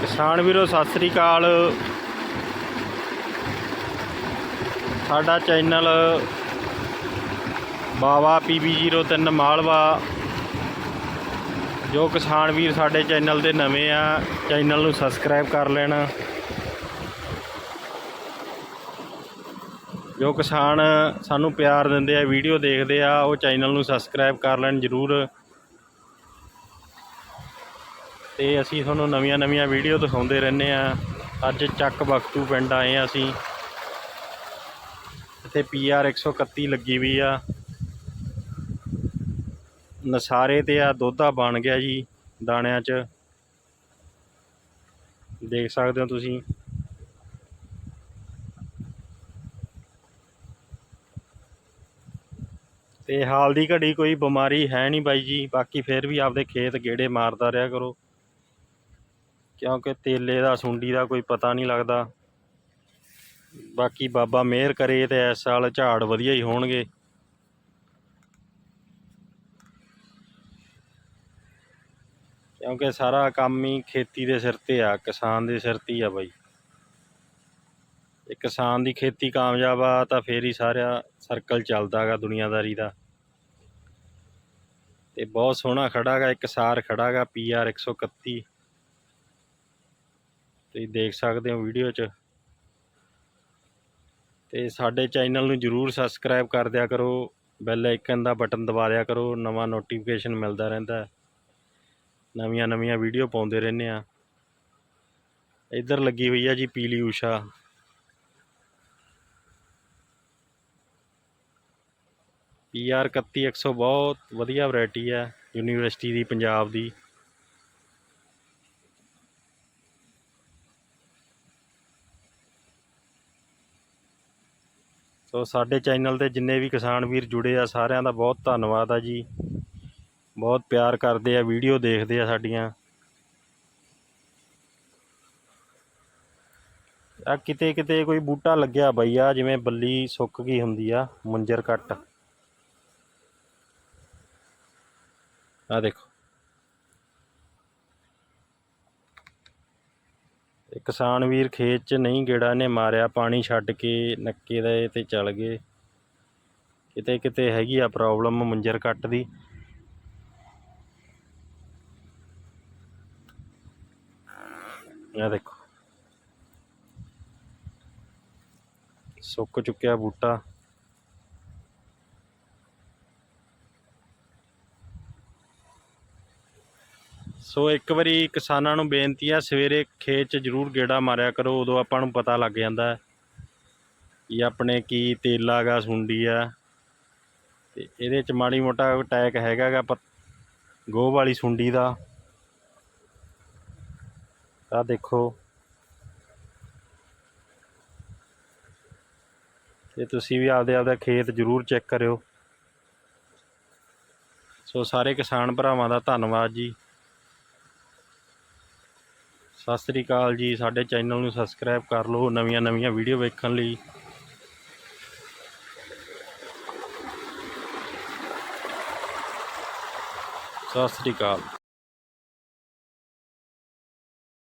ਕਿਸਾਨ ਵੀਰੋ, ਸਤਿ ਸ੍ਰੀ ਅਕਾਲ। ਸਾਡਾ ਚੈਨਲ ਬਾਵਾ PB03 ਮਾਲਵਾ, ਜੋ ਕਿਸਾਨ ਵੀਰ ਸਾਡੇ ਚੈਨਲ ਦੇ ਨਵੇਂ ਆ, ਚੈਨਲ ਨੂੰ ਸਬਸਕ੍ਰਾਈਬ ਕਰ ਲੈਣਾ। ਜੋ ਕਿਸਾਨ ਸਾਨੂੰ ਪਿਆਰ ਦਿੰਦੇ ਆ, ਵੀਡੀਓ ਦੇਖਦੇ ਆ, ਉਹ ਚੈਨਲ ਨੂੰ ਸਬਸਕ੍ਰਾਈਬ ਕਰ ਲੈਣ ਜਰੂਰ। ਤੇ ਅਸੀਂ ਤੁਹਾਨੂੰ ਨਵੀਆਂ ਨਵੀਆਂ ਵੀਡੀਓ ਦਿਖਾਉਂਦੇ ਰਹਿੰਦੇ ਆ ਅੱਜ ਚੱਕ ਬਖਤੂ ਪਿੰਡ ਆਏ ਆ ਅਸੀਂ। ਇੱਥੇ ਪੀਆਰ 131 ਲੱਗੀ ਵੀ ਆ। ਨਸਾਰੇ ਤੇ ਆ ਦੁੱਧਾ ਬਣ ਗਿਆ ਜੀ ਦਾਣਿਆਂ 'ਚ। ਦੇਖ ਸਕਦੇ ਹੋ ਤੁਸੀਂ। ਤੇ ਹਾਲ ਦੀ ਘੜੀ ਕੋਈ ਬਿਮਾਰੀ ਹੈ ਨਹੀਂ ਬਾਈ ਜੀ। ਬਾਕੀ ਫਿਰ ਵੀ ਆਪਦੇ ਖੇਤ ਗੇੜੇ ਮਾਰਦਾ ਰਿਹਾ ਕਰੋ। ਕਿਉਂਕਿ ਤੇਲੇ ਦਾ, ਸੁੰਡੀ ਦਾ ਕੋਈ ਪਤਾ ਨਹੀਂ ਲੱਗਦਾ। ਬਾਕੀ ਬਾਬਾ ਮਿਹਰ ਕਰੇ ਤੇ ਇਸ ਸਾਲ ਝਾੜ ਵਧੀਆ ਹੀ ਹੋਣਗੇ। ਕਿਉਂਕਿ ਸਾਰਾ ਕੰਮ ਹੀ ਖੇਤੀ ਦੇ ਸਿਰ ਤੇ ਆ, ਕਿਸਾਨ ਦੇ ਸਿਰ ਤੇ ਆ ਬਾਈ। ਇਹ ਕਿਸਾਨ ਦੀ ਖੇਤੀ ਕਾਮਯਾਬ ਆ ਤਾਂ ਫੇਰ ਹੀ ਸਾਰਾ ਸਰਕਲ ਚੱਲਦਾ ਗਾ ਦੁਨੀਆਦਾਰੀ ਦਾ। ਤੇ ਬਹੁਤ ਸੋਹਣਾ ਖੜਾ ਗਾ, ਇੱਕ ਸਾਰ ਖੜਾ ਗਾ ਪੀਆਰ 131 ਤੁਸੀਂ ਦੇਖ ਸਕਦੇ ਹੋ ਵੀਡੀਓ 'ਚ। ਤੇ ਸਾਡੇ ਚੈਨਲ ਨੂੰ ਜਰੂਰ ਸਬਸਕ੍ਰਾਈਬ ਕਰ ਦਿਆ ਕਰੋ। ਬੈਲ ਆਈਕਨ ਦਾ ਬਟਨ ਦਬਾ ਦਿਆ ਕਰੋ। ਨਵਾਂ ਨੋਟੀਫਿਕੇਸ਼ਨ ਮਿਲਦਾ ਰਹਿੰਦਾ ਨਵੀਆਂ ਨਵੀਆਂ ਵੀਡੀਓ ਪਾਉਂਦੇ ਰਹਿੰਦੇ ਆ ਇੱਧਰ ਲੱਗੀ ਹੋਈ ਆ ਜੀ ਪੀਲੀ ਊਸ਼ਾ। ਪੀਆਰ 31100 ਬਹੁਤ ਵਧੀਆ ਵੈਰਾਈਟੀ ਹੈ। ਯੂਨੀਵਰਸਿਟੀ ਦੀ, ਪੰਜਾਬ ਦੀ। ਸੋ ਸਾਡੇ ਚੈਨਲ ਤੇ ਜਿੰਨੇ ਵੀ ਕਿਸਾਨ ਵੀਰ ਜੁੜੇ ਆ, ਸਾਰਿਆਂ ਦਾ ਬਹੁਤ ਧੰਨਵਾਦ ਆ ਜੀ। ਬਹੁਤ ਪਿਆਰ ਕਰਦੇ ਆ, ਵੀਡੀਓ ਦੇਖਦੇ ਆ ਸਾਡੀਆਂ। ਆ ਕਿਤੇ ਕਿਤੇ ਕੋਈ ਬੂਟਾ ਲੱਗਿਆ ਬਈ ਆ, ਜਿਵੇਂ ਬੱਲੀ ਸੁੱਕ ਗਈ ਹੁੰਦੀ ਆ, ਮੁੰਜਰ ਕੱਟ। ਆ ਦੇਖੋ। ਇਹ ਕਿਸਾਨ ਵੀਰ ਖੇਤ 'ਚ ਨਹੀਂ ਗੇੜਾ ਨੇ ਮਾਰਿਆ, ਪਾਣੀ ਛੱਡ ਕੇ ਨੱਕੇ ਦੇ ਤੇ ਚੱਲ ਗਏ। ਕਿਤੇ ਕਿਤੇ ਹੈਗੀ ਆ ਪ੍ਰੋਬਲਮ ਮੁੰਜਰ ਕੱਟ ਦੀ। ਇਹ ਦੇਖੋ। ਸੁੱਕ ਚੁੱਕਿਆ ਬੂਟਾ। ਸੋ ਇੱਕ ਵਾਰੀ ਕਿਸਾਨਾਂ ਨੂੰ ਬੇਨਤੀ ਆ, ਸਵੇਰੇ ਖੇਤ 'ਚ ਜ਼ਰੂਰ ਗੇੜਾ ਮਾਰਿਆ ਕਰੋ, ਉਦੋਂ ਆਪਾਂ ਨੂੰ ਪਤਾ ਲੱਗ ਜਾਂਦਾ ਹੈ ਕਿ ਆਪਣੇ ਕੀ ਤੇਲਾ ਗਾ ਸੁੰਡੀ ਆ। ਤੇ ਇਹਦੇ 'ਚ ਮਾੜੀ ਮੋਟਾ ਅਟੈਕ ਹੈਗਾ ਗਾ ਪ- ਗੋਹ ਵਾਲੀ ਸੁੰਡੀ ਦਾ। ਆ ਦੇਖੋ। ਤੇ ਤੁਸੀਂ ਵੀ ਆਪਦੇ ਆਪਦਾ ਖੇਤ ਜ਼ਰੂਰ ਚੈੱਕ ਕਰਿਓ। ਸੋ ਸਾਰੇ ਕਿਸਾਨ ਭਰਾਵਾਂ ਦਾ ਧੰਨਵਾਦ ਜੀ। ਸਤਿ ਸ੍ਰੀ ਅਕਾਲ ਜੀ। ਸਾਡੇ ਚੈਨਲ ਨੂੰ ਸਬਸਕ੍ਰਾਈਬ ਕਰ ਲਓ ਨਵੀਆਂ ਨਵੀਆਂ ਵੀਡੀਓ ਵੇਖਣ ਲਈ। ਸਤਿ ਸ੍ਰੀ ਅਕਾਲ।